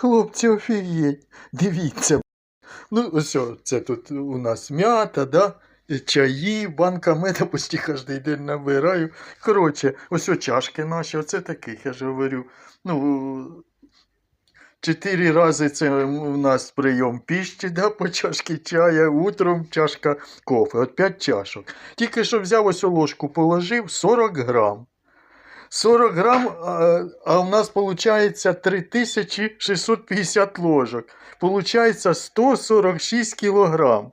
Хлопці, офігеть. Дивіться. Ну, ось, це тут у нас м'ята, да? чаї, банка меда почти кожен день набираю. Коротше, ось чашки наші, оце таких, я ж говорю. Ну, чотири рази це у нас прийом піщі, да, по чашки чая, утром чашка кофе, от п'ять чашок. Тільки що взяв ось ложку, положив 40 грам. 40 грам, а, у нас виходить 3650 ложок. Получається 146 кілограм.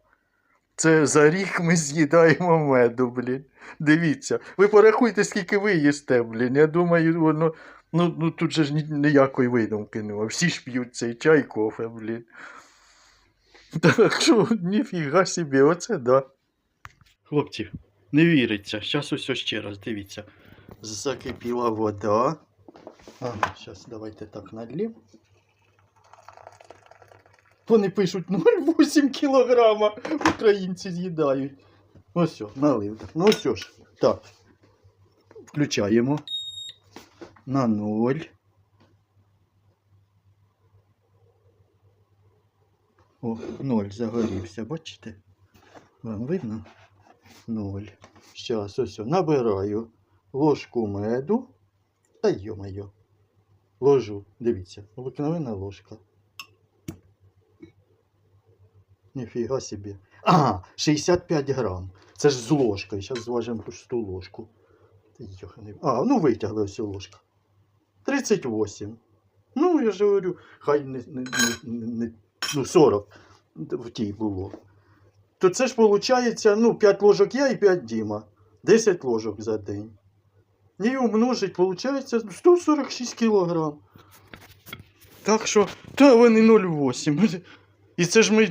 Це за рік ми з'їдаємо меду, блін. Дивіться. Ви порахуйте, скільки ви їсте, блін. Я думаю, воно. Ну, ну тут же ж ні- ніякої видумки нема. Всі ж п'ють цей чай, кофе, блін. Так що, ніфіга собі, оце да. Хлопці, не віриться. Зараз ось ще раз, дивіться. Закипіла вода. Ага, зараз давайте так надлім. Вони пишуть 0,8 кілограма. Українці з'їдають. Ось о, налив. Ну ось ж. Так. Включаємо. На 0. О, 0 загорівся, бачите? Вам видно? 0. Зараз ось набираю ложку меду. Та йо-моє. Ложу, дивіться, обикновена ложка. Ніфіга собі. А, 65 грам. Це ж з ложкою. Зараз зважимо пусту ложку. А, ну витягли ось ложка. 38. Ну, я ж говорю, хай не, не, не, не ну, 40 в тій було. То це ж виходить, ну, 5 ложок я і 5 Діма. 10 ложок за день. І умножить, виходить 146 кілограм. Так що, та вони 0,8. І це ж ми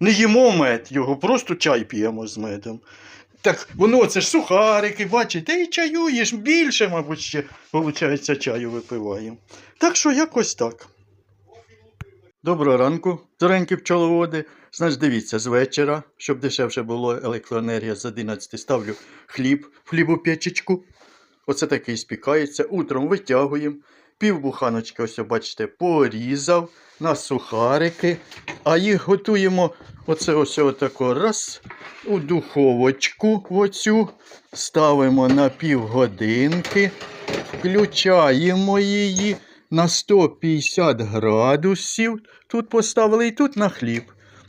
не їмо мед його, просто чай п'ємо з медом. Так воно це ж сухарики, бачите, і чаюєш більше, мабуть, ще, виходить, чаю випиваємо. Так що якось так. Доброго ранку, доренькі пчеловоди. Значить, дивіться, з вечора, щоб дешевше було електроенергія з 11 ставлю хліб хлібопечечку. Оце такий спікається. Утром витягуємо. Пів буханочки, ось бачите, порізав на сухарики. А їх готуємо оце ось отако раз у духовочку оцю. Ставимо на півгодинки. Включаємо її на 150 градусів. Тут поставили і тут на хліб.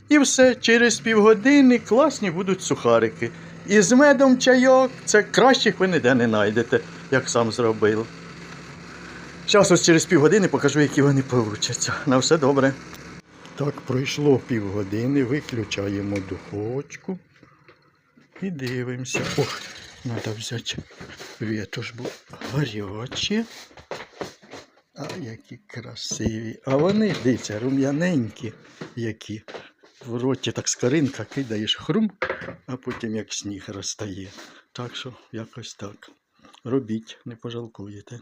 І все, через півгодини класні будуть сухарики. І з медом чайок це кращих ви ніде не знайдете, як сам зробив. Зараз ось через півгодини покажу, які вони получаться. На все добре. Так, пройшло півгодини, виключаємо духовочку і дивимося. Ох, треба взяти ветошь, бо гарячі. А які красиві. А вони, дивіться, рум'яненькі, які. В роті так скоринка кидаєш хрум, а потім як сніг розтає. Так що якось так. Робіть, не пожалкуєте.